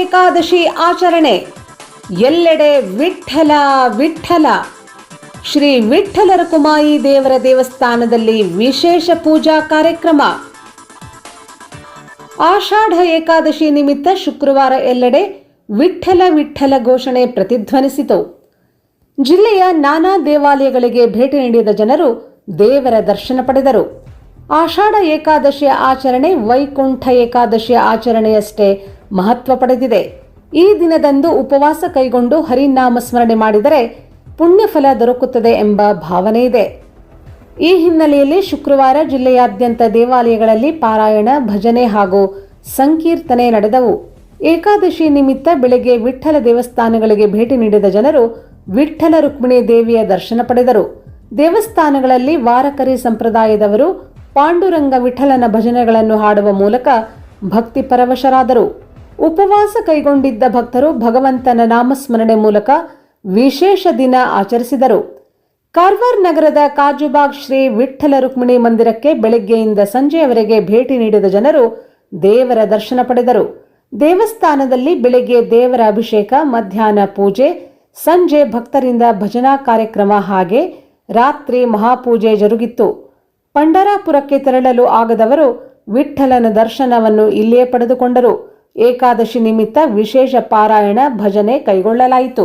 ಏಕಾದಶಿ ಆಚರಣೆ. ಎಲ್ಲೆಡೆ ವಿಠಲ ವಿಠಲ ಶ್ರೀ ವಿಠಲರ ಕುಮಾಯಿ ದೇವರ ದೇವಸ್ಥಾನದಲ್ಲಿ ವಿಶೇಷ ಪೂಜಾ ಕಾರ್ಯಕ್ರಮ. ಆಷಾಢ ಏಕಾದಶಿ ನಿಮಿತ್ತ ಶುಕ್ರವಾರ ಎಲ್ಲೆಡೆ ವಿಠಲ ವಿಠಲ ಘೋಷಣೆ ಪ್ರತಿಧ್ವನಿಸಿತು. ಜಿಲ್ಲೆಯ ನಾನಾ ದೇವಾಲಯಗಳಿಗೆ ಭೇಟಿ ನೀಡಿದ ಜನರು ದೇವರ ದರ್ಶನ ಪಡೆದರು. ಆಷಾಢ ಏಕಾದಶಿಯ ಆಚರಣೆ ವೈಕುಂಠ ಏಕಾದಶಿಯ ಆಚರಣೆಯಷ್ಟೇ ಮಹತ್ವ ಪಡೆದಿದೆ. ಈ ದಿನದಂದು ಉಪವಾಸ ಕೈಗೊಂಡು ಹರಿನಾಮ ಸ್ಮರಣೆ ಮಾಡಿದರೆ ಪುಣ್ಯಫಲ ದೊರಕುತ್ತದೆ ಎಂಬ ಭಾವನೆ ಇದೆ. ಈ ಹಿನ್ನೆಲೆಯಲ್ಲಿ ಶುಕ್ರವಾರ ಜಿಲ್ಲೆಯಾದ್ಯಂತ ದೇವಾಲಯಗಳಲ್ಲಿ ಪಾರಾಯಣ, ಭಜನೆ ಹಾಗೂ ಸಂಕೀರ್ತನೆ ನಡೆದವು. ಏಕಾದಶಿ ನಿಮಿತ್ತ ಬೆಳಗ್ಗೆ ವಿಠ್ಠಲ ದೇವಸ್ಥಾನಗಳಿಗೆ ಭೇಟಿ ನೀಡಿದ ಜನರು ವಿಠ್ಠಲ ರುಕ್ಮಿಣಿ ದೇವಿಯ ದರ್ಶನ ಪಡೆದರು. ದೇವಸ್ಥಾನಗಳಲ್ಲಿ ವಾರಕರಿ ಸಂಪ್ರದಾಯದವರು ಪಾಂಡುರಂಗ ವಿಠಲನ ಭಜನೆಗಳನ್ನು ಹಾಡುವ ಮೂಲಕ ಭಕ್ತಿ ಪರವಶರಾದರು. ಉಪವಾಸ ಕೈಗೊಂಡಿದ್ದ ಭಕ್ತರು ಭಗವಂತನ ನಾಮಸ್ಮರಣೆ ಮೂಲಕ ವಿಶೇಷ ದಿನ ಆಚರಿಸಿದರು. ಕಾರ್ವಾರ್ ನಗರದ ಕಾಜುಬಾಗ್ ಶ್ರೀ ವಿಠಲ ರುಕ್ಮಿಣಿ ಮಂದಿರಕ್ಕೆ ಬೆಳಗ್ಗೆಯಿಂದ ಸಂಜೆಯವರೆಗೆ ಭೇಟಿ ನೀಡಿದ ಜನರು ದೇವರ ದರ್ಶನ ಪಡೆದರು. ದೇವಸ್ಥಾನದಲ್ಲಿ ಬೆಳಗ್ಗೆ ದೇವರ ಅಭಿಷೇಕ, ಮಧ್ಯಾಹ್ನ ಪೂಜೆ, ಸಂಜೆ ಭಕ್ತರಿಂದ ಭಜನಾ ಕಾರ್ಯಕ್ರಮ ಹಾಗೆ ರಾತ್ರಿ ಮಹಾಪೂಜೆ ಜರುಗಿತ್ತು. ಪಂಡರಾಪುರಕ್ಕೆ ತೆರಳಲು ಆಗದವರು ವಿಠ್ಠಲನ ದರ್ಶನವನ್ನು ಇಲ್ಲಿಯೇ ಪಡೆದುಕೊಂಡರು. ಏಕಾದಶಿ ನಿಮಿತ್ತ ವಿಶೇಷ ಪಾರಾಯಣ ಭಜನೆ ಕೈಗೊಳ್ಳಲಾಯಿತು.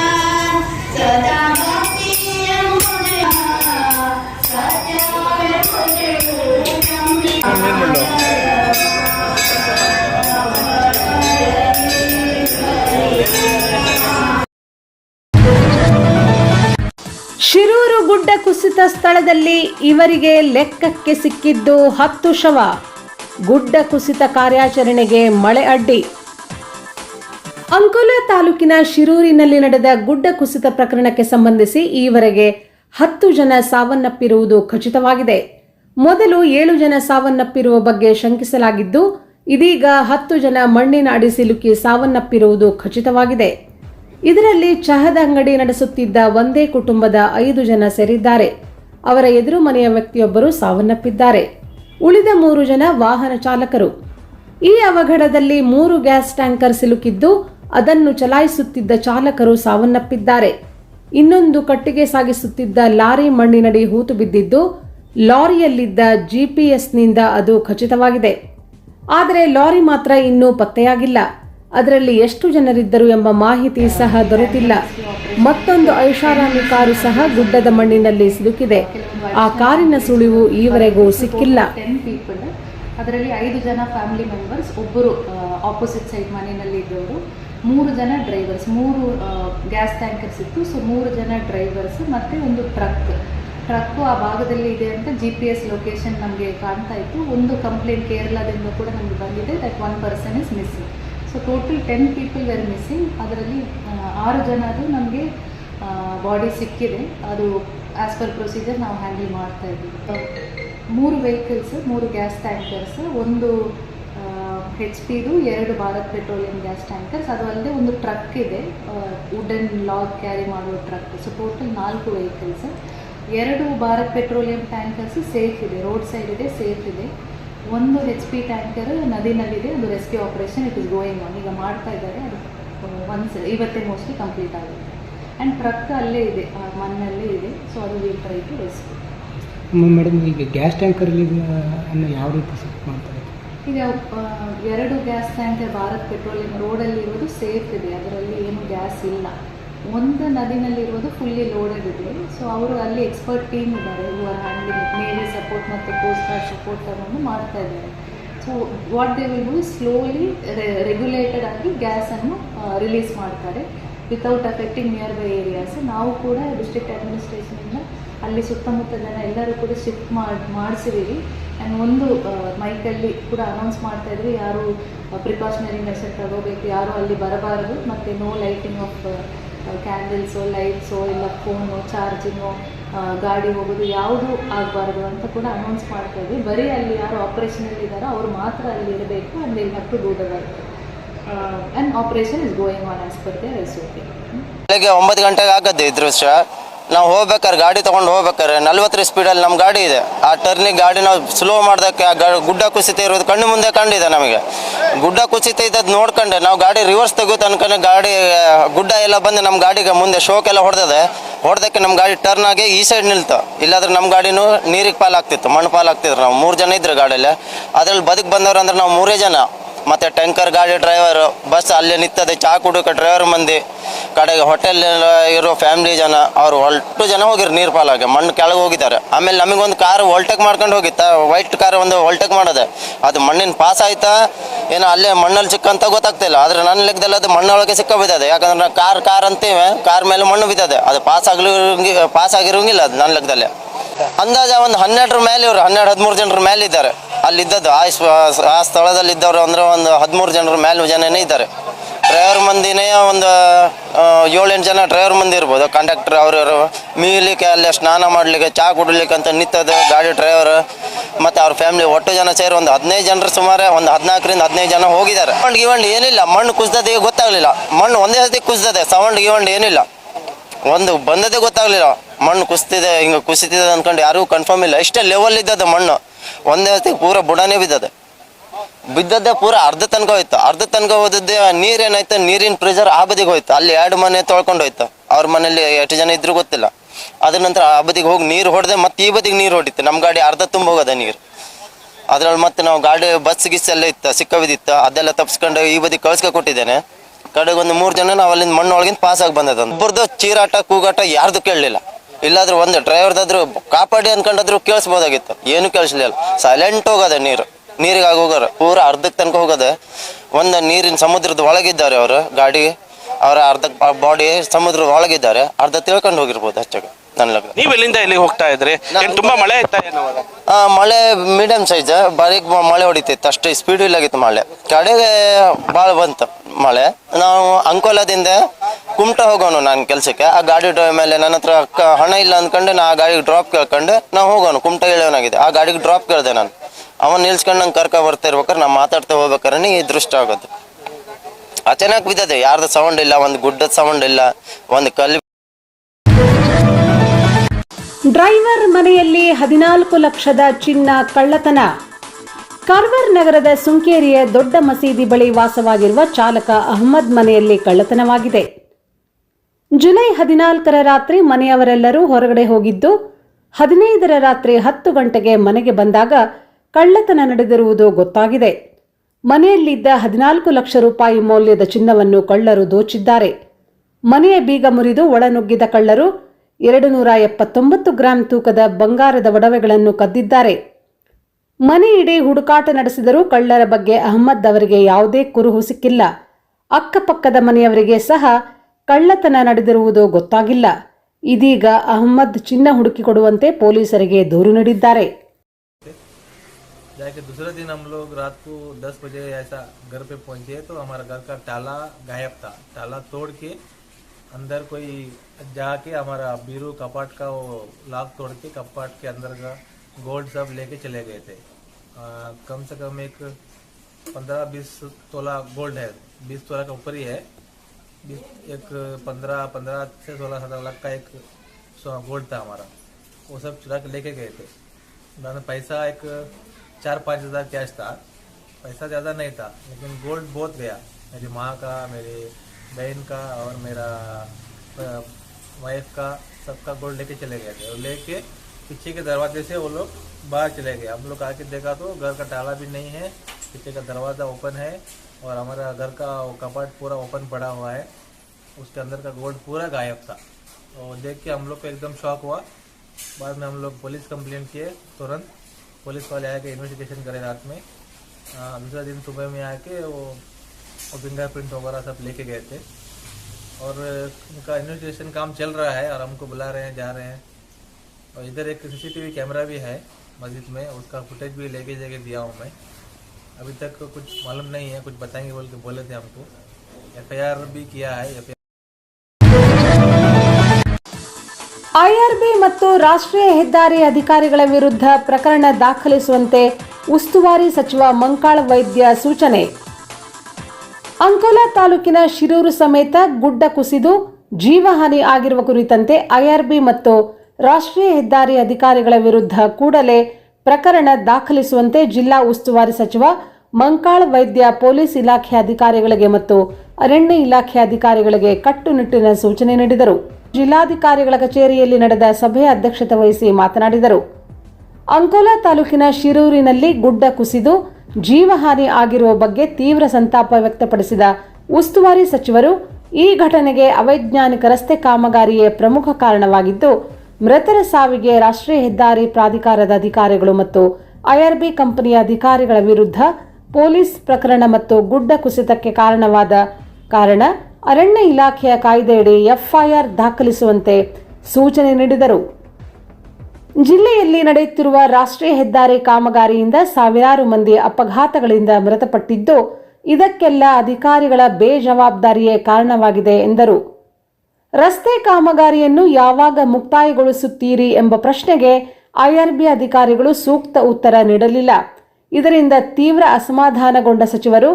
ಸ್ಥಳದಲ್ಲಿ ಇವರಿಗೆ ಲೆಕ್ಕಕ್ಕೆ ಸಿಕ್ಕಿದ್ದು ಹತ್ತು ಶವ. ಗುಡ್ಡ ಕುಸಿತ ಕಾರ್ಯಾಚರಣೆಗೆ ಮಳೆ ಅಡ್ಡಿ. ಅಂಕೋಲ ತಾಲೂಕಿನ ಶಿರೂರಿನಲ್ಲಿ ನಡೆದ ಗುಡ್ಡ ಕುಸಿತ ಪ್ರಕರಣಕ್ಕೆ ಸಂಬಂಧಿಸಿ ಈವರೆಗೆ ಹತ್ತು ಜನ ಸಾವನ್ನಪ್ಪಿರುವುದು ಖಚಿತವಾಗಿದೆ. ಮೊದಲು ಏಳು ಜನ ಸಾವನ್ನಪ್ಪಿರುವ ಬಗ್ಗೆ ಶಂಕಿಸಲಾಗಿದ್ದು, ಇದೀಗ ಹತ್ತು ಜನ ಮಣ್ಣಿನ ಅಡಿ ಸಿಲುಕಿ ಸಾವನ್ನಪ್ಪಿರುವುದು ಖಚಿತವಾಗಿದೆ. ಇದರಲ್ಲಿ ಚಹದ ಅಂಗಡಿ ನಡೆಸುತ್ತಿದ್ದ ಒಂದೇ ಕುಟುಂಬದ ಐದು ಜನ ಸೇರಿದ್ದಾರೆ. ಅವರ ಎದುರು ಮನೆಯ ವ್ಯಕ್ತಿಯೊಬ್ಬರು ಸಾವನ್ನಪ್ಪಿದ್ದಾರೆ. ಉಳಿದ ಮೂರು ಜನ ವಾಹನ ಚಾಲಕರು. ಈ ಅವಘಡದಲ್ಲಿ ಮೂರು ಗ್ಯಾಸ್ ಟ್ಯಾಂಕರ್ ಸಿಲುಕಿದ್ದು, ಅದನ್ನು ಚಲಾಯಿಸುತ್ತಿದ್ದ ಚಾಲಕರು ಸಾವನ್ನಪ್ಪಿದ್ದಾರೆ. ಇನ್ನೊಂದು ಕಟ್ಟಿಗೆ ಸಾಗಿಸುತ್ತಿದ್ದ ಲಾರಿ ಮಣ್ಣಿನಡಿ ಹೂತು ಬಿದ್ದಿದ್ದು, ಲಾರಿಯಲ್ಲಿದ್ದ ಜಿಪಿಎಸ್ನಿಂದ ಅದು ಖಚಿತವಾಗಿದೆ. ಆದರೆ ಲಾರಿ ಮಾತ್ರ ಇನ್ನೂ ಪತ್ತೆಯಾಗಿಲ್ಲ. ಅದರಲ್ಲಿ ಎಷ್ಟು ಜನರಿದ್ದರು ಎಂಬ ಮಾಹಿತಿ ಸಹ ದೊರೆತಿಲ್ಲ. ಮತ್ತೊಂದು ಐಷಾರಾಮಿ ಕಾರು ಸಹ ಗುಡ್ಡದ ಮಣ್ಣಿನಲ್ಲಿ ಸಿಲುಕಿದೆ. ಆ ಕಾರಿನ ಸುಳಿವು ಈವರೆಗೂ ಸಿಕ್ಕಿಲ್ಲ. ಅದರಲ್ಲಿ ಐದು ಜನ ಫ್ಯಾಮಿಲಿ ಮೆಂಬರ್ಸ್ ಒಬ್ಬರು ಆಪೋಸಿಟ್ ಸೈಡ್ ಮನೆಯಲ್ಲಿ ಇದ್ದವರು, ಮೂರು ಜನ ಡ್ರೈವರ್ಸ್ ಮೂರು ಗ್ಯಾಸ್ ಟ್ಯಾಂಕರ್ಸ್ ಇತ್ತು. ಸೊ ಮೂರು ಜನ ಡ್ರೈವರ್ಸ್ ಮತ್ತು ಒಂದು ಟ್ರಕ್ ಟ್ರಕ್ಕು ಆ ಭಾಗದಲ್ಲಿ ಇದೆ ಅಂತ ಜಿ ಪಿ ಎಸ್ ಲೊಕೇಶನ್ ನಮಗೆ ಕಾಣ್ತಾ ಇತ್ತು. ಒಂದು ಕಂಪ್ಲೇಂಟ್ ಕೇರಳದಿಂದ ಕೂಡ ನಮಗೆ ಬಂದಿದೆ that one person is missing so total ten people were missing ಅದರಲ್ಲಿ ಆರು ಜನರು ನಮಗೆ ಬಾಡಿ ಸಿಕ್ಕಿದೆ. ಅದು ಆ್ಯಸ್ ಪರ್ ಪ್ರೊಸೀಜರ್ ನಾವು ಹ್ಯಾಂಡಲ್ ಮಾಡ್ತಾ ಇದ್ದೀವಿ. ಮೂರು ವೆಹಿಕಲ್ಸ್ ಮೂರು ಗ್ಯಾಸ್ ಟ್ಯಾಂಕರ್ಸ್ ಒಂದು ಹೆಚ್ ಪಿದು ಎರಡು ಭಾರತ್ ಪೆಟ್ರೋಲಿಯಂ ಗ್ಯಾಸ್ ಟ್ಯಾಂಕರ್ಸ್ ಅದು ಅಲ್ಲದೆ ಒಂದು ಟ್ರಕ್ ಇದೆ. ವುಡನ್ ಲಾಗ್ ಕ್ಯಾರಿ ಮಾಡುವ ಟ್ರಕ್ ಸೊ ಟೋಟಲ್ ನಾಲ್ಕು ವೆಹಿಕಲ್ಸ್ ಎರಡು ಭಾರತ್ ಪೆಟ್ರೋಲಿಯಂ ಟ್ಯಾಂಕರ್ಸ್ ಸೇಫ್ ಇದೆ. ರೋಡ್ ಸೈಡ್ ಇದೆ ಸೇಫ್ ಇದೆ. ಒಂದು ಎಚ್ ಪಿ ಟ್ಯಾಂಕರ್ ನದಿನಲ್ಲಿದೆ ಅದು rescue operation it is going on ಈಗ ಮಾಡ್ತಾ ಇದ್ದಾರೆ ಅದು ಒನ್ಸ್ ಇವತ್ತೇ ಮೋಸ್ಟ್ಲಿ ಕಂಪ್ಲೀಟ್ ಆಗುತ್ತೆ. ಆ್ಯಂಡ್ ಟ್ರಕ್ ಅಲ್ಲೇ ಇದೆ ಆ ಮಣ್ಣಲ್ಲೇ ಇದೆ ಸೊ ಅದು will try to rescue madam ಈಗ ಗ್ಯಾಸ್ ಟ್ಯಾಂಕರಲ್ಲಿ ಅನ್ನು ಯಾವ ರೀತಿ ಸೆಟ್ ಮಾಡ್ತಾರೆ? ಈಗ ಎರಡು ಗ್ಯಾಸ್ ಟ್ಯಾಂಕರ್ ಭಾರತ್ ಪೆಟ್ರೋಲಿಯಂ ರೋಡಲ್ಲಿ ಇರೋದು ಸೇಫ್ ಇದೆ ಅದರಲ್ಲಿ ಏನು ಗ್ಯಾಸ್ ಇಲ್ಲ. ಒಂದು ನದಿನಲ್ಲಿರುವುದು ಫುಲ್ಲಿ ಲೋಡೆಡ್ ಇದೆ. ಸೊ ಅವರು ಅಲ್ಲಿ ಎಕ್ಸ್ಪರ್ಟ್ ಟೀಮ್ ಇದ್ದಾರೆ who are handling navy support ಮತ್ತು ಕೋಸ್ಟ್ ಗಾರ್ಡ್ ಸಪೋರ್ಟ್ ತಗೊಂಡು ಮಾಡ್ತಾ ಇದ್ದಾರೆ so what they will do slowly regulated ಆಗಿ ಗ್ಯಾಸನ್ನು ರಿಲೀಸ್ ಮಾಡ್ತಾರೆ. Without affecting near by areas ನಾವು ಕೂಡ ಡಿಸ್ಟ್ರಿಕ್ಟ್ ಅಡ್ಮಿನಿಸ್ಟ್ರೇಷನಿಂದ ಅಲ್ಲಿ ಸುತ್ತಮುತ್ತ ಜನ ಎಲ್ಲರೂ ಕೂಡ ಶಿಫ್ಟ್ ಮಾಡಿ, ಮಾಡಿಸಿದ್ದೀವಿ. ಆ್ಯಂಡ್ ಒಂದು ಮೈಕಲ್ಲಿ ಕೂಡ ಅನೌನ್ಸ್ ಮಾಡ್ತಾ ಇದ್ವಿ. ಯಾರು ಪ್ರಿಕಾಷನರಿ ಮೆಷರ್ ತಗೋಬೇಕು, ಯಾರು ಅಲ್ಲಿ ಬರಬಾರದು, ಮತ್ತು no lighting of candles lights ಇಲ್ಲ ಫೋನು ಚಾರ್ಜಿಂಗು ಗಾಡಿ ಹೋಗೋದು ಯಾವುದು ಆಗಬಾರ್ದು ಅಂತ ಕೂಡ ಅನೌನ್ಸ್ ಮಾಡ್ತಾ ಇದ್ವಿ. ಬರೀ ಅಲ್ಲಿ ಯಾರು ಆಪ್ರೇಷನಲ್ಲಿ ಇದ್ದಾರೋ ಅವ್ರು ಮಾತ್ರ ಅಲ್ಲಿ ಇರಬೇಕು and they have to and operation is going on as yes okay ಬೆಳಗ್ಗೆ ಒಂಬತ್ತು ಗಂಟೆಗೆ ಆಗತ್ತೆ ಇದ್ರೂ ದೃಶ್ಯ. ನಾವು ಹೋಗ್ಬೇಕಾದ್ರೆ ಗಾಡಿ ತೊಗೊಂಡು ಹೋಗ್ಬೇಕಾದ್ರೆ ನಲ್ವತ್ತರ ಸ್ಪೀಡಲ್ಲಿ ನಮ್ಮ ಗಾಡಿ ಇದೆ. ಆ ಟರ್ನಿಗೆ ಗಾಡಿ ನಾವು ಸ್ಲೋ ಮಾಡ್ದಕ್ಕೆ ಆ ಗ- ಗುಡ್ಡ ಕುಸಿತ ಇರೋದು ಕಣ್ಣು ಮುಂದೆ ಕಂಡಿದೆ ನಮಗೆ. ಗುಡ್ಡ ಕುಸಿತ ಇದ್ದದ್ದು ನೋಡ್ಕೊಂಡೆ, ನಾವು ಗಾಡಿ ರಿವರ್ಸ್ ತೆಗೋದು ತನಕ ಗಾಡಿ, ಗುಡ್ಡ ಎಲ್ಲ ಬಂದು ನಮ್ಮ ಗಾಡಿಗೆ ಮುಂದೆ ಶೋಕ್ ಎಲ್ಲ ಹೊಡೆದದೆ. ಹೊಡೆದಕ್ಕೆ ನಮ್ಮ ಗಾಡಿ ಟರ್ನ್ ಆಗಿ ಈ ಸೈಡ್ ನಿಲ್ತು. ಇಲ್ಲಾಂದ್ರೆ ನಮ್ಮ ಗಾಡಿನೂ ನೀರಿಗೆ ಪಾಲಾಗ್ತಿತ್ತು, ಮಣ್ಣು ಪಾಲಾಗ್ತಿದ್ರು. ನಾವು ಮೂರು ಜನ ಇದ್ರು ಗಾಡಿಯಲ್ಲಿ ಅದ್ರಲ್ಲಿ ಬದುಕು ಬಂದವ್ರು ಅಂದ್ರೆ ನಾವು ಮೂರೇ ಜನ. ಮತ್ತೆ ಟ್ಯಾಂಕರ್ ಗಾಡಿ ಡ್ರೈವರ್ ಬಸ್ ಅಲ್ಲೇ ನಿಂತದೆ, ಚಾ ಕುಡಿಯೋಕೆ ಡ್ರೈವರ್ ಮಂದಿ. ಕಡೆಗೆ ಹೋಟೆಲ್ ಇರೋ ಫ್ಯಾಮಿಲಿ ಜನ, ಅವರು ಒಟ್ಟು ಜನ ಹೋಗಿರು ನೀರು ಪಾಲಾಗೆ, ಮಣ್ಣು ಕೆಳಗೆ ಹೋಗಿದ್ದಾರೆ. ಆಮೇಲೆ ನಮಗೊಂದು ಕಾರ್ ಓಲ್ಟೇಕ್ ಮಾಡ್ಕೊಂಡು ಹೋಗಿತ್ತ. ವೈಟ್ ಕಾರ್ ಒಂದು ಓಲ್ಟೇಕ್ ಮಾಡೋದೆ. ಅದು ಮಣ್ಣಿನ ಪಾಸ್ ಆಯ್ತಾ, ಏನೋ ಅಲ್ಲೇ ಮಣ್ಣಲ್ಲಿ ಸಿಕ್ಕಂತ ಗೊತ್ತಾಗ್ತಿಲ್ಲ. ಆದ್ರೆ ನನ್ನ ಲೆಕ್ಕದಲ್ಲಿ ಅದು ಮಣ್ಣೊಳಗೆ ಸಿಕ್ಕ ಬಿದ್ದದೆ. ಯಾಕಂದ್ರೆ ಕಾರ್ ಕಾರ್ ಅಂತೀವಿ ಕಾರ್ ಮೇಲೆ ಮಣ್ಣು ಬಿದ್ದದೆ. ಅದು ಪಾಸ್ ಆಗ್ಲಿ ಪಾಸ್ ಆಗಿರೋಂಗಿಲ್ಲ ಅದು ನನ್ನ ಲೆಕ್ಕದಲ್ಲಿ. ಅಂದಾಜ ಒಂದು ಹನ್ನೆರಡರ ಮೇಲೆ ಇವರು, ಹನ್ನೆರಡು, ಹದಿಮೂರು ಜನರ ಮೇಲೆ ಇದ್ದಾರೆ. ಅಲ್ಲಿದ್ದದ್ದು, ಆ ಆ ಸ್ಥಳದಲ್ಲಿ ಇದ್ದವರು ಅಂದ್ರೆ ಒಂದು ಹದಿಮೂರು ಜನರ ಮೇಲೆ ಜನನೇ ಇದ್ದಾರೆ. ಡ್ರೈವರ್ ಮಂದಿನೇ ಒಂದು ಏಳೆಂಟು ಜನ ಡ್ರೈವರ್ ಮಂದಿ ಇರ್ಬೋದು. ಕಂಡಕ್ಟರ್ ಅವ್ರವ್ರು ಮೀಲಿಕ್ಕೆ ಅಲ್ಲಿ ಸ್ನಾನ ಮಾಡಲಿಕ್ಕೆ ಚಹಾ ಕುಡಿಲಿಕ್ಕೆ ಅಂತ ನಿಂತದ್ದು, ಗಾಡಿ ಡ್ರೈವರ್, ಮತ್ತು ಅವ್ರ ಫ್ಯಾಮಿಲಿ ಒಟ್ಟು ಜನ ಸೇರಿ ಒಂದು ಹದಿನೈದು ಜನರ ಸುಮಾರು, ಒಂದು ಹದಿನಾಲ್ಕರಿಂದ ಹದಿನೈದು ಜನ ಹೋಗಿದ್ದಾರೆ. ಸೌಂಡ್ ಗಿವಂಡ್ ಏನಿಲ್ಲ, ಮಣ್ಣು ಕುಸ್ದದೆ ಗೊತ್ತಾಗಲಿಲ್ಲ. ಮಣ್ಣು ಒಂದೇ ಸತಿ ಕುಸ್ದದೆ ಸೌಂಡ್ ಗಿವಂಡ್ ಏನಿಲ್ಲ. ಒಂದು ಬಂದದೇ ಗೊತ್ತಾಗ್ಲಿಲ್ಲ. ಮಣ್ಣು ಕುಸ್ತಿದೆ, ಹಿಂಗೆ ಕುಸಿತಿದೆ ಅನ್ಕೊಂಡು ಯಾರಿಗೂ ಕನ್ಫರ್ಮ್ ಇಲ್ಲ. ಇಷ್ಟೇ ಲೆವೆಲ್ ಇದ್ದದ ಮಣ್ಣು, ಒಂದೇ ಹೊತ್ತಿಗೆ ಪೂರ ಬುಡನೇ ಬಿದ್ದದೆ ಬಿದ್ದದ್ದೇ ಪೂರ ಅರ್ಧ ತನಕ ಹೋಯ್ತು. ಅರ್ಧ ತನಕ ಹೋದದ್ದೇ ನೀರೇನಾಯ್ತು ನೀರಿನ ಪ್ರೆಷರ್ ಆ ಬದಿಗೆ ಹೋಯ್ತು. ಅಲ್ಲಿ ಎರಡು ಮನೆ ತೊಳ್ಕೊಂಡು ಹೋಯ್ತು. ಅವ್ರ ಮನೇಲಿ ಎಷ್ಟು ಜನ ಇದ್ರು ಗೊತ್ತಿಲ್ಲ. ಅದ್ರ ನಂತರ ಆ ಬದಿಗೆ ಹೋಗಿ ನೀರು ಹೊಡೆದೆ ಮತ್ತೆ ಈ ಬದಿಗೆ ನೀರು ಹೊಡಿತು. ನಮ್ಮ ಗಾಡಿ ಅರ್ಧ ತುಂಬ ಹೋಗೋದ ನೀರು. ಅದ್ರಲ್ಲಿ ಮತ್ತೆ ನಾವು ಗಾಡಿ ಬಸ್ ಗಿಸ್ ಎಲ್ಲ ಇತ್ತು, ಸಿಕ್ಕ ಬಿದ್ದಿತ್ತು ಅದೆಲ್ಲ ತಪ್ಸ್ಕೊಂಡು ಈ ಬದಿ ಕಳ್ಸ್ಕೊ ಕೊಟ್ಟಿದ್ದೇನೆ. ಕಡೆಗೆ ಒಂದು ಮೂರು ಜನ ನಾವು ಅಲ್ಲಿಂದ ಮಣ್ಣು ಒಳಗಿಂದ ಪಾಸ್ ಆಗಿ ಬಂದದ ಒಬ್ಬರದು ಚೀರಾಟ, ಕೂಗಾಟ ಯಾರ್ದು ಕೇಳಲಿಲ್ಲ. ಇಲ್ಲಾದ್ರೂ ಒಂದು ಡ್ರೈವರ್ದಾದ್ರು ಕಾಪಾಡಿ ಅನ್ಕೊಂಡಾದ್ರು ಕೇಳಿಸ್ಬೋದಾಗಿತ್ತು. ಏನು ಕೇಳಿಸ್ಲಿಲ್ಲ. ಸೈಲೆಂಟ್ ಹೋಗೋದೆ ನೀರು. ನೀರಿಗೆ ಹೋಗೋರು. ಪೂರ ಅರ್ಧಕ್ಕೆ ತನಕ ಹೋಗೋದೆ. ಒಂದು ನೀರಿನ ಸಮುದ್ರದ ಒಳಗಿದ್ದಾರೆ ಅವರು, ಗಾಡಿ. ಅವರ ಅರ್ಧ ಬಾಡಿ ಸಮುದ್ರದ ಒಳಗಿದ್ದಾರೆ. ಅರ್ಧ ತಿಳ್ಕೊಂಡು ಹೋಗಿರ್ಬೋದು ಅಷ್ಟಾಗ. ನನ್ನ ಲೆಕ್ಕ ನೀವ್ ಎಲ್ಲಿಂದ ಎಲ್ಲಿಗೆ ಹೋಗ್ತಾ ಇದ್ರಿ? ಏನ್ ತುಂಬಾ ಮಳೆ ಆಯ್ತಾ ಏನು ಅವಾಗ? ಆ, ಮಳೆ ಮೀಡಿಯಂ ಸೈಜ್ ಬಾರೀಕ್ ಮ- ಮಳೆ ಹೊಡಿತಿತ್ತು ಅಷ್ಟು ಸ್ಪೀಡ್ ಇಲ್ಲಾಗಿತ್ತು ಮಳೆ. ಕಡೆಗೆ ಭಾಳ ಬಂತು ಮಳೆ. ನಾವು ಅಂಕೋಲದಿಂದ ಕುಮಟ ಹೋಗೋಣ ನಾನು ಕೆಲಸಕ್ಕೆ. ಆ ಗಾಡಿ ಡ್ರೈವ್ ಮೇಲೆ ನನ್ನ ಹತ್ರ ಕ- ಹಣ ಇಲ್ಲ ಅಂದ್ಕೊಂಡು ನಾ ಆ ಗಾಡಿಗೆ ಡ್ರಾಪ್ ಕೇಳ್ಕೊಂಡು ನಾವು ಹೋಗೋಣ. ಕುಮಟ ಇಳಿಯೋನಾಗಿದೆ ಆ ಗಾಡಿಗೆ ಡ್ರಾಪ್ ಕೇಳಿದೆ ನಾನು. ಅವನ್ ನಿಲ್ಸ್ಕೊಂಡು ನಂಗೆ ಕರ್ಕ ಬರ್ತಾ ಇರ್ಬೇಕಾದ್ರೆ ನಾ ಮಾತಾಡ್ತಾ ಹೋಗ್ಬೇಕಾದ್ರೆ ಈ ದೃಷ್ಟ ಆಗೋದು. ಅಚಾನಕ್ ಬಿದ್ದದೆ. ಯಾರ್ದು ಸೌಂಡ್ ಇಲ್ಲ ಒಂದು ಗುಡ್ಡದ ಸೌಂಡ್ ಇಲ್ಲ ಒಂದು ಕಲ್ಲು ಡ್ರೈವರ್ ಮನೆಯಲ್ಲಿ ಹದಿನಾಲ್ಕು ಲಕ್ಷದ ಚಿನ್ನ ಕಳ್ಳತನ. ಕಾರ್ವಾರ್ ನಗರದ ಸುಂಕೇರಿಯ ದೊಡ್ಡ ಮಸೀದಿ ಬಳಿ ವಾಸವಾಗಿರುವ ಚಾಲಕ ಅಹ್ಮದ್ ಮನೆಯಲ್ಲಿ ಕಳ್ಳತನವಾಗಿದೆ. ಜುಲೈ ಹದಿನಾಲ್ಕರ ರಾತ್ರಿ ಮನೆಯವರೆಲ್ಲರೂ ಹೊರಗಡೆ ಹೋಗಿದ್ದು, ಹದಿನೈದರ ರಾತ್ರಿ ಹತ್ತು ಗಂಟೆಗೆ ಮನೆಗೆ ಬಂದಾಗ ಕಳ್ಳತನ ನಡೆದಿರುವುದು ಗೊತ್ತಾಗಿದೆ. ಮನೆಯಲ್ಲಿದ್ದ ಹದಿನಾಲ್ಕು ಲಕ್ಷ ರೂಪಾಯಿ ಮೌಲ್ಯದ ಚಿನ್ನವನ್ನು ಕಳ್ಳರು ದೋಚಿದ್ದಾರೆ. ಮನೆಯ ಬೀಗ ಮುರಿದು ಒಳನುಗ್ಗಿದ ಕಳ್ಳರು ಎರಡು ನೂರ ಎಪ್ಪತ್ತೊಂಬತ್ತು ಗ್ರಾಂ ತೂಕದ ಬಂಗಾರದ ಒಡವೆಗಳನ್ನು ಕದ್ದಿದ್ದಾರೆ ಮನೆ ಇಡೀ ಹುಡುಕಾಟ ನಡೆಸಿದರೂ ಕಳ್ಳರ ಬಗ್ಗೆ ಅಹಮ್ಮದ್ ಅವರಿಗೆ ಯಾವುದೇ ಕುರುಹು ಸಿಕ್ಕಿಲ್ಲ ಅಕ್ಕಪಕ್ಕದ ಮನೆಯವರಿಗೆ ಸಹ ಕಳ್ಳತನ ನಡೆದಿರುವುದು ಗೊತ್ತಾಗಿಲ್ಲ ಇದೀಗ ಅಹಮ್ಮದ್ ಚಿನ್ನ ಹುಡುಕಿಕೊಡುವಂತೆ ಪೊಲೀಸರಿಗೆ ದೂರು ನೀಡಿದ್ದಾರೆ जाके दूसरे दिन हम लोग रात को 10 बजे ऐसा घर पे पहुंचे तो हमारा घर का ताला गायब था ताला तोड़ के अंदर कोई जाके हमारा बीरू कपाट का वो लॉक तोड़ के कपाट के अंदर का गोल्ड सब लेके चले गए थे। आ, कम से कम एक पंद्रह बीस तोला गोल्ड है बीस तोला का ऊपर ही है। एक पंद्रह पंद्रह से सोलह सत्रह लाख का एक गोल्ड था हमारा। वो सब चुरा के लेके गए थे। मैंने पैसा एक चार पाँच हज़ार कैश था। पैसा ज़्यादा नहीं था लेकिन गोल्ड बहुत गया। मेरी माँ का मेरी बहन का और मेरा वाइफ का सबका गोल्ड लेके चले गए थे। और लेके पीछे के दरवाजे से वो लोग बाहर चले गए। हम लोग आके देखा तो घर का ताला भी नहीं है, पीछे का दरवाज़ा ओपन है और हमारा घर का कपाट पूरा ओपन पड़ा हुआ है। उसके अंदर का गोल्ड पूरा गायब था। और देख के हम लोग को एकदम शॉक हुआ। बाद में हम लोग पुलिस कंप्लेंट किए तुरंत। पुलिस वाले आके इन्वेस्टिगेशन करे रात में। दूसरा दिन सुबह में आके वो वो फिंगरप्रिंट वगैरह सब लेके गए थे और उनका इन्वेस्टिगेशन काम चल रहा है और हमको बुला रहे हैं जा रहे हैं और इधर एक सीसीटीवी कैमरा भी है मस्जिद में उसका फुटेज भी लेके जाके दिया हूँ मैं अभी तक कुछ मालूम नहीं है कुछ बताएंगे बोल के बोले थे हमको एफ भी किया है एफ ಐಆರ್ಬಿ ಮತ್ತು ರಾಷ್ಟ್ರೀಯ ಹೆದ್ದಾರಿ ಅಧಿಕಾರಿಗಳ ವಿರುದ್ಧ ಪ್ರಕರಣ ದಾಖಲಿಸುವಂತೆ ಉಸ್ತುವಾರಿ ಸಚಿವ ಮಂಕಾಳ ವೈದ್ಯ ಸೂಚನೆ ಅಂಕೋಲಾ ತಾಲೂಕಿನ ಶಿರೂರು ಸಮೇತ ಗುಡ್ಡ ಕುಸಿದು ಜೀವಹಾನಿ ಆಗಿರುವ ಕುರಿತಂತೆ ಐಆರ್ಬಿ ಮತ್ತು ರಾಷ್ಟ್ರೀಯ ಹೆದ್ದಾರಿ ಅಧಿಕಾರಿಗಳ ವಿರುದ್ಧ ಕೂಡಲೇ ಪ್ರಕರಣ ದಾಖಲಿಸುವಂತೆ ಜಿಲ್ಲಾ ಉಸ್ತುವಾರಿ ಸಚಿವ ಮಂಕಾಳ್ ವೈದ್ಯ, ಪೊಲೀಸ್ ಇಲಾಖೆ ಅಧಿಕಾರಿಗಳಿಗೆ ಮತ್ತು ಅರಣ್ಯ ಇಲಾಖೆ ಅಧಿಕಾರಿಗಳಿಗೆ ಕಟ್ಟುನಿಟ್ಟಿನ ಸೂಚನೆ ನೀಡಿದರು. ಜಿಲ್ಲಾಧಿಕಾರಿಗಳ ಕಚೇರಿಯಲ್ಲಿ ನಡೆದ ಸಭೆಯ ಅಧ್ಯಕ್ಷತೆ ವಹಿಸಿ ಮಾತನಾಡಿದರು. ಅಂಕೋಲಾ ತಾಲೂಕಿನ ಶಿರೂರಿನಲ್ಲಿ ಗುಡ್ಡ ಕುಸಿದು ಜೀವಹಾನಿ ಆಗಿರುವ ಬಗ್ಗೆ ತೀವ್ರ ಸಂತಾಪ ವ್ಯಕ್ತಪಡಿಸಿದ ಉಸ್ತುವಾರಿ ಸಚಿವರು, ಈ ಘಟನೆಗೆ ಅವೈಜ್ಞಾನಿಕ ರಸ್ತೆ ಕಾಮಗಾರಿಯೇ ಪ್ರಮುಖ ಕಾರಣವಾಗಿದ್ದು, ಮೃತರ ಸಾವಿಗೆ ರಾಷ್ಟ್ರೀಯ ಹೆದ್ದಾರಿ ಪ್ರಾಧಿಕಾರದ ಅಧಿಕಾರಿಗಳು ಮತ್ತು ಐಆರ್ಬಿ ಕಂಪನಿಯ ಅಧಿಕಾರಿಗಳ ವಿರುದ್ಧ ಪೊಲೀಸ್ ಪ್ರಕರಣ ಮತ್ತು ಗುಡ್ಡ ಕುಸಿತಕ್ಕೆ ಕಾರಣವಾದ ಕಾರಣ ಅರಣ್ಯ ಇಲಾಖೆಯ ಕಾಯ್ದೆಯಡಿ ಎಫ್ಐಆರ್ ದಾಖಲಿಸುವಂತೆ ಸೂಚನೆ ನೀಡಿದರು. ಜಿಲ್ಲೆಯಲ್ಲಿ ನಡೆಯುತ್ತಿರುವ ರಾಷ್ಟ್ರೀಯ ಹೆದ್ದಾರಿ ಕಾಮಗಾರಿಯಿಂದ ಸಾವಿರಾರು ಮಂದಿ ಅಪಘಾತಗಳಿಂದ ಮೃತಪಟ್ಟಿದ್ದು, ಇದಕ್ಕೆಲ್ಲ ಅಧಿಕಾರಿಗಳ ಬೇಜವಾಬ್ದಾರಿಯೇ ಕಾರಣವಾಗಿದೆ ಎಂದರು. ರಸ್ತೆ ಕಾಮಗಾರಿಯನ್ನು ಯಾವಾಗ ಮುಕ್ತಾಯಗೊಳಿಸುತ್ತೀರಿ ಎಂಬ ಪ್ರಶ್ನೆಗೆ ಐಆರ್ಬಿ ಅಧಿಕಾರಿಗಳು ಸೂಕ್ತ ಉತ್ತರ ನೀಡಲಿಲ್ಲ. ಇದರಿಂದ ತೀವ್ರ ಅಸಮಾಧಾನಗೊಂಡ ಸಚಿವರು,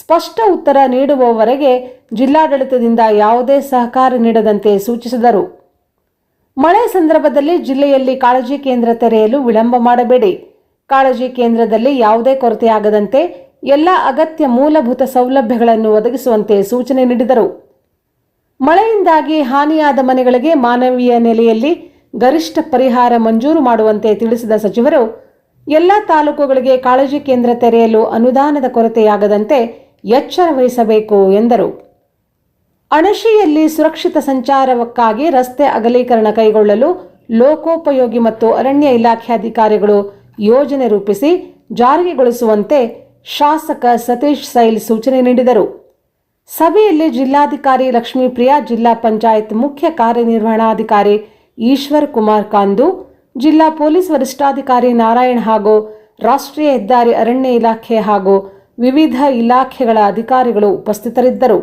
ಸ್ಪಷ್ಟ ಉತ್ತರ ನೀಡುವವರೆಗೆ ಜಿಲ್ಲಾಡಳಿತದಿಂದ ಯಾವುದೇ ಸಹಕಾರ ನೀಡದಂತೆ ಸೂಚಿಸಿದರು. ಮಳೆ ಸಂದರ್ಭದಲ್ಲಿ ಜಿಲ್ಲೆಯಲ್ಲಿ ಕಾಳಜಿ ಕೇಂದ್ರ ತೆರೆಯಲು ವಿಳಂಬ ಮಾಡಬೇಡಿ. ಕಾಳಜಿ ಕೇಂದ್ರದಲ್ಲಿ ಯಾವುದೇ ಕೊರತೆಯಾಗದಂತೆ ಎಲ್ಲ ಅಗತ್ಯ ಮೂಲಭೂತ ಸೌಲಭ್ಯಗಳನ್ನು ಒದಗಿಸುವಂತೆ ಸೂಚನೆ ನೀಡಿದರು. ಮಳೆಯಿಂದಾಗಿ ಹಾನಿಯಾದ ಮನೆಗಳಿಗೆ ಮಾನವೀಯ ನೆಲೆಯಲ್ಲಿ ಗರಿಷ್ಠ ಪರಿಹಾರ ಮಂಜೂರು ಮಾಡುವಂತೆ ತಿಳಿಸಿದ ಸಚಿವರು, ಎಲ್ಲ ತಾಲೂಕುಗಳಿಗೆ ಕಾಳಜಿ ಕೇಂದ್ರ ತೆರೆಯಲು ಅನುದಾನದ ಕೊರತೆಯಾಗದಂತೆ ಎಚ್ಚರ ವಹಿಸಬೇಕು ಎಂದರು. ಅಣಶಿಯಲ್ಲಿ ಸುರಕ್ಷಿತ ಸಂಚಾರಕ್ಕಾಗಿ ರಸ್ತೆ ಅಗಲೀಕರಣ ಕೈಗೊಳ್ಳಲು ಲೋಕೋಪಯೋಗಿ ಮತ್ತು ಅರಣ್ಯ ಇಲಾಖೆ ಅಧಿಕಾರಿಗಳು ಯೋಜನೆ ರೂಪಿಸಿ ಜಾರಿಗೆಗೊಳಿಸುವಂತೆ ಶಾಸಕ ಸತೀಶ್ ಸೈಲ್ ಸೂಚನೆ ನೀಡಿದರು. ಸಭೆಯಲ್ಲಿ ಜಿಲ್ಲಾಧಿಕಾರಿ ಲಕ್ಷ್ಮೀಪ್ರಿಯಾ, ಜಿಲ್ಲಾ ಪಂಚಾಯತ್ ಮುಖ್ಯ ಕಾರ್ಯನಿರ್ವಹಣಾಧಿಕಾರಿ ಈಶ್ವರ್ ಕುಮಾರ್ ಕಾಂದು, ಜಿಲ್ಲಾ ಪೊಲೀಸ್ ವರಿಷ್ಠಾಧಿಕಾರಿ ನಾರಾಯಣ್ ಹಾಗೂ ರಾಷ್ಟ್ರೀಯ ಹೆದ್ದಾರಿ ಅರಣ್ಯ ಇಲಾಖೆ ಹಾಗೂ ವಿವಿಧ ಇಲಾಖೆಗಳ ಅಧಿಕಾರಿಗಳು ಉಪಸ್ಥಿತರಿದ್ದರು.